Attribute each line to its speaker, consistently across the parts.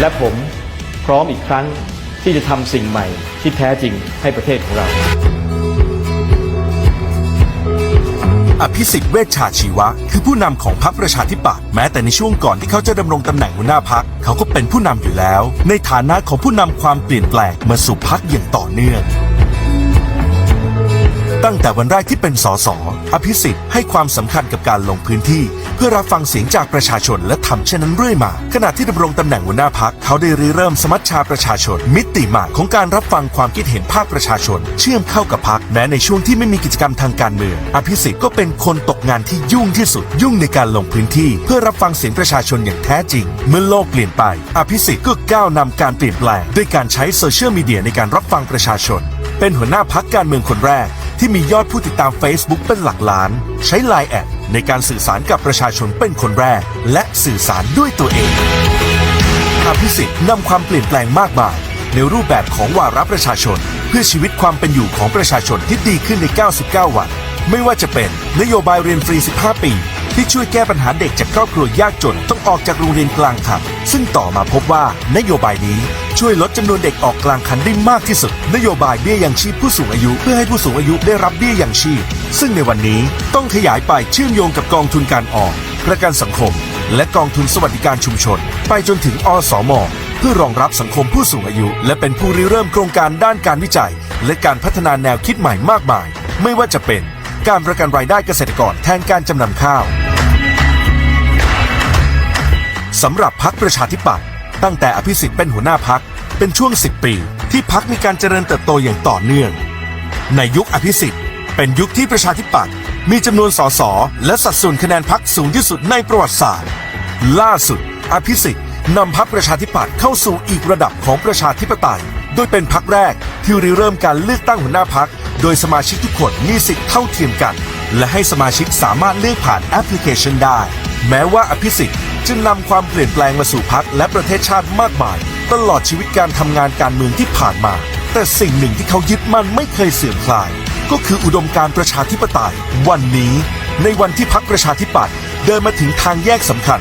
Speaker 1: และผมพร้อมอีกครั้งที่จะทำสิ่งใหม่ที่แท้จริงให้ประเทศของเรา
Speaker 2: อภิสิทธิ์เวชชาชีวะ คือผู้นำของพรรคประชาธิปัตย์แม้แต่ในช่วงก่อนที่เขาจะดำรงตำแหน่งหัวหน้าพรรคเขาก็เป็นผู้นำอยู่แล้ว ในฐานะของผู้นำความเปลี่ยนแปลงมาสู่พรรคอย่างต่อเนื่อง ตั้งแต่วันแรกที่เป็นสสอภิสิทธิ์ให้ความสำคัญกับการลงพื้นที่ เพื่อรับฟังเสียงจากประชาชนและทำเช่นนั้นเรื่อยมา ขณะที่ดำรงตำแหน่งหัวหน้าพักเขาได้ริเริ่มสมัชชาประชาชน มิติใหม่ของการรับฟังความคิดเห็นภาคประชาชน เชื่อมเข้ากับพักแม้ในช่วงที่ไม่มีกิจกรรมทางการเมืองอภิสิทธิ์ก็เป็นคนตกงานที่ยุ่งที่สุดยุ่งในการลงพื้นที่ เพื่อรับฟังเสียงประชาชนอย่างแท้จริง เมื่อโลกเปลี่ยนไป อภิสิทธิ์ก็ก้าวนำการเปลี่ยนแปลงด้วยการใช้โซเชียลมีเดียในการรับฟังประชาชน เป็นหัวหน้าพักการเมืองคนแรก ที่มียอดผู้ติดตาม Facebook เป็นหลักล้าน ใช้ Line แอดในการสื่อสารกับประชาชนเป็นคนแรก และสื่อสารด้วยตัวเองอภิสิทธิ์นำความเปลี่ยนแปลงมากมาย ในรูปแบบของวาระประชาชน เพื่อชีวิตความเป็นอยู่ของประชาชนที่ดีขึ้นใน 99 วัน ไม่ว่าจะเป็นนโยบายเรียนฟรี 15 ปี ที่ช่วยแก้ปัญหาเด็กจากครอบครัวยากจนต้องออกจากโรงเรียนกลางคัน ซึ่งต่อมาพบว่านโยบายนี้ช่วยลดจำนวนเด็กออกกลางคันได้มากที่สุด นโยบายเบี้ยยังชีพผู้สูงอายุเพื่อให้ผู้สูงอายุได้รับเบี้ยยังชีพ ซึ่งในวันนี้ต้องขยายไปเชื่อมโยงกับกองทุนการออมประกันสังคม และกองทุนสวัสดิการชุมชน ไปจนถึงอสมเพื่อรองรับสังคมผู้สูงอายุ และเป็นผู้ริเริ่มโครงการด้านการวิจัย และการพัฒนาแนวคิดใหม่มากมาย ไม่ว่าจะเป็น การประกันรายได้เกษตรกรแทนการจำนำข้าวสำหรับพักประชาธิปัตย์ตั้งแต่อภิสิทธิ์เป็นหัวหน้าพักเป็นช่วง 10 ปี ที่พักมีการเจริญเติบโตอย่างต่อเนื่อง ในยุคอภิสิทธิ์เป็นยุคที่ประชาธิปัตย์มีจำนวนสสและสัดส่วนคะแนนพักสูงที่สุดในประวัติศาสตร์ ล่าสุด อภิสิทธิ์นำพักประชาธิปัตย์เข้าสู่อีกระดับของประชาธิปไตย โดยเป็นพักแรกที่ริเริ่มการเลือกตั้งหัวหน้าพัก โดยสมาชิกทุกคนมีสิทธิ์เท่าเทียมกัน และให้สมาชิกสามารถเลือกผ่านแอปพลิเคชันได้ แม้ว่าอภิสิทธิ์จะนำความเปลี่ยนแปลงมาสู่พักและประเทศชาติมากมาย ตลอดชีวิตการทำงานการเมืองที่ผ่านมา แต่สิ่งหนึ่งที่เขายึดมั่นไม่เคยเสื่อมคลาย ก็คืออุดมการประชาธิปไตย วันนี้ ในวันที่พักประชาธิปัตย์เดินมาถึงทางแยกสำคัญ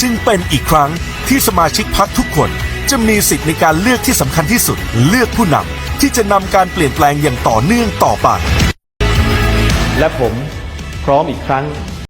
Speaker 2: จึงเป็นอีกครั้งที่สมาชิกพักทุกคนจะมีสิทธิ์ในการเลือกที่สำคัญที่สุดเลือกผู้นำ ที่จะนำการเปลี่ยนแปลงอย่างต่อเนื่องต่อไป
Speaker 1: และผมพร้อมอีกครั้ง